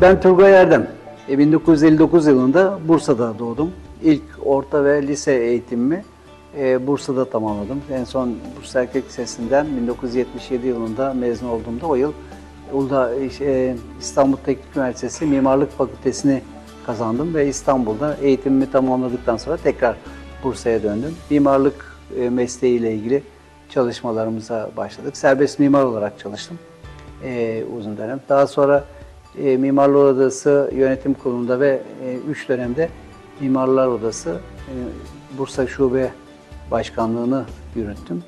Ben Turgay Erdem. E, 1959 yılında Bursa'da doğdum. İlk orta ve lise eğitimimi e, Bursa'da tamamladım. En son Bursa Erkek Lisesi'nden 1977 yılında mezun olduğumda o yıl Uludağ, e, İstanbul Teknik Üniversitesi Mimarlık Fakültesini kazandım ve İstanbul'da eğitimimi tamamladıktan sonra tekrar Bursa'ya döndüm. Mimarlık e, mesleğiyle ilgili çalışmalarımıza başladık. Serbest mimar olarak çalıştım e, uzun dönem. Daha sonra e, Mimarlar Odası Yönetim Kurulu'nda ve 3 dönemde Mimarlar Odası e, Bursa Şube Başkanlığını yürüttüm.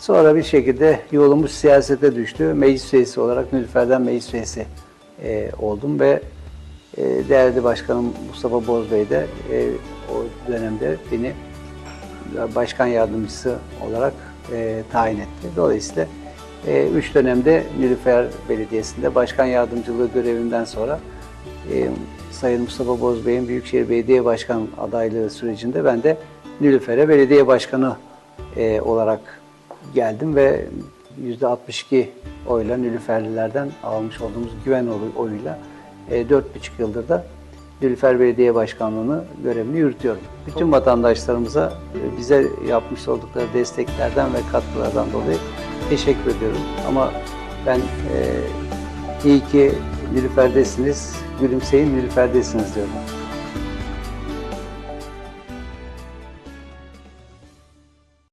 Sonra bir şekilde yolumuz siyasete düştü. Meclis üyesi olarak Nilüfer'den meclis üyesi e, oldum ve e, değerli başkanım Mustafa Bozbey de e, o dönemde beni başkan yardımcısı olarak e, tayin etti. Dolayısıyla e, üç dönemde Nilüfer Belediyesi'nde başkan yardımcılığı görevinden sonra e, Sayın Mustafa Bozbey'in Büyükşehir Belediye Başkan adaylığı sürecinde ben de Nilüfer'e belediye başkanı e, olarak geldim ve %62 oyla Nilüferlilerden almış olduğumuz güven oyu- oyuyla e, 4,5 yıldır da Nilüfer Belediye Başkanlığı'nı görevini yürütüyorum. Bütün vatandaşlarımıza e, bize yapmış oldukları desteklerden ve katkılardan dolayı teşekkür ediyorum. Ama ben e, iyi ki Nilüfer'desiniz, gülümseyin Nilüfer'desiniz diyorum.